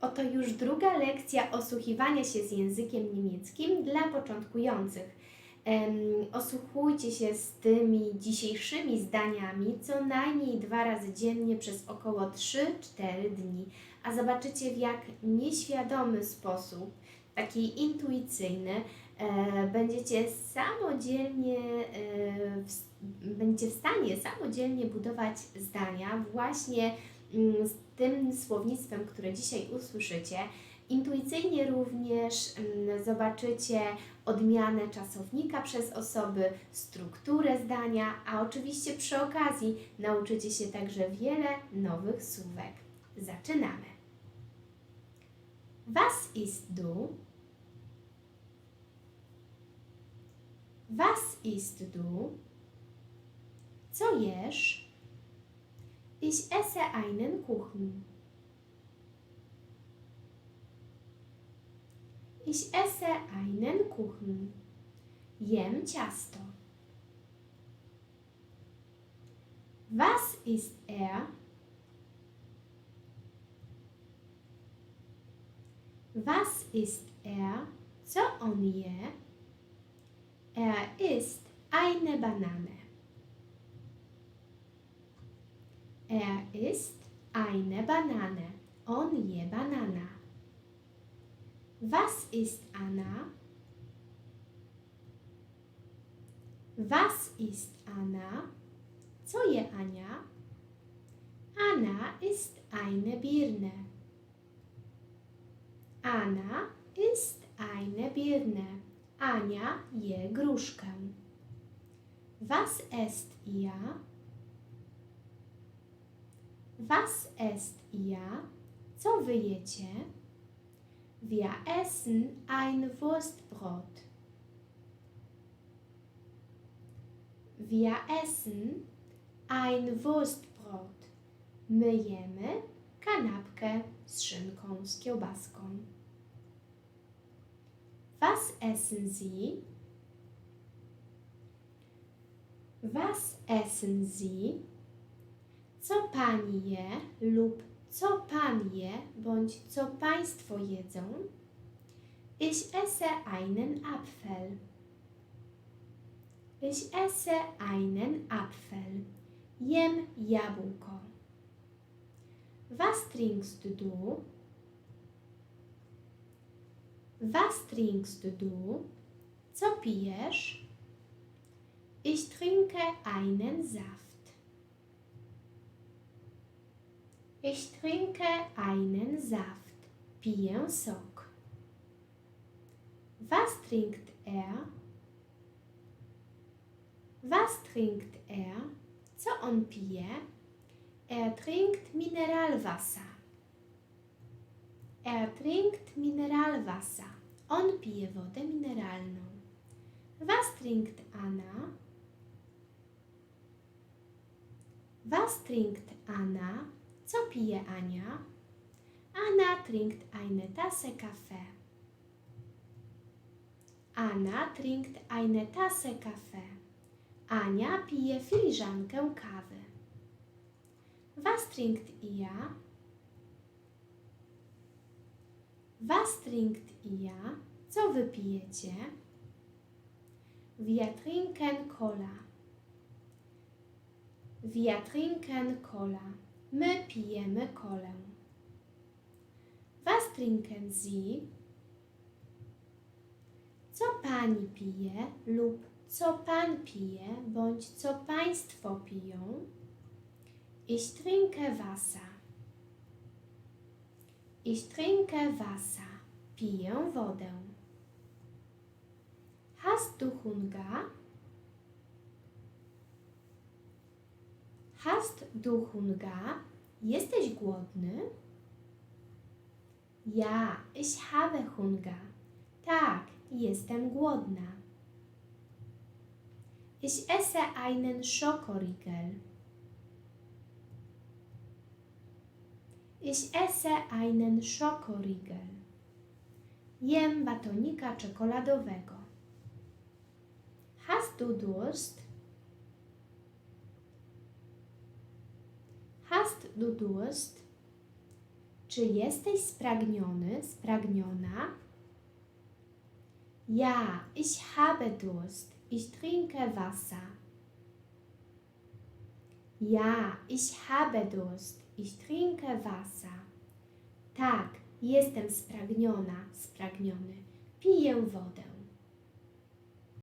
Oto już druga lekcja osłuchiwania się z językiem niemieckim dla początkujących. Osłuchujcie się z tymi dzisiejszymi zdaniami co najmniej dwa razy dziennie przez około 3-4 dni, a zobaczycie w jak nieświadomy sposób, taki intuicyjny, e, będziecie samodzielnie, e, w, będziecie w stanie samodzielnie budować zdania właśnie z tym słownictwem, które dzisiaj usłyszycie. Intuicyjnie również mm, zobaczycie odmianę czasownika przez osoby, strukturę zdania, a oczywiście przy okazji nauczycie się także wiele nowych słówek. Zaczynamy. Was ist du? Was ist du? Co jesz? Ich esse einen Kuchen. Ich esse einen Kuchen. Jem ciasto. Was ist er? Was ist er? Co on je? Er isst eine Banane. Er isst eine Banane. On je banana. Was ist Anna? Was ist Anna? Co je Ania? Anna ist eine Birne. Anna ist eine Birne. Ania je gruszkę. Was esst ihr? Was esst ihr? Co wy jecie? Wir essen ein Wurstbrot. Wir essen ein Wurstbrot. My jemy kanapkę z szynką, z kiełbaską. Was essen Sie? Was essen Sie? Co pani je lub co pan je bądź co państwo jedzą? Ich esse einen Apfel. Ich esse einen Apfel. Jem jabłko. Was trinkst du? Was trinkst du? Co pijesz? Ich trinke einen Saft. Ich trinke einen Saft. Piję sok. Was trinkt er? Was trinkt er? Co on pije? Er trinkt Mineralwasser. Er trinkt Mineralwasser. On pije wodę mineralną. Was trinkt Anna? Was trinkt Anna? Co pije Ania? Anna trinkt eine Tasse Kaffee. Anna trinkt eine Tasse Kaffee. Ania pije filiżankę kawy. Was trinkt ihr? Was trinkt ihr? Co wy pijecie? Wir trinken Cola. Wir trinken Cola. My pijemy kolę. Was trinken Sie? Co pani pije lub co pan pije bądź co państwo piją? Ich trinke Wasser. Ich trinke Wasser. Piję wodę. Hast du Hunger? Hast du Hunger? Jesteś głodny? Ja, ich habe Hunger. Tak, jestem głodna. Ich esse einen Schokoriegel. Ich esse einen Schokoriegel. Jem batonika czekoladowego. Hast du Durst? Du Durst? Czy jesteś spragniony, spragniona? Ja, ich habe Durst. Ich trinke Wasser. Ja, ich habe Durst. Ich trinke Wasser. Tak, jestem spragniona, spragniony. Piję wodę.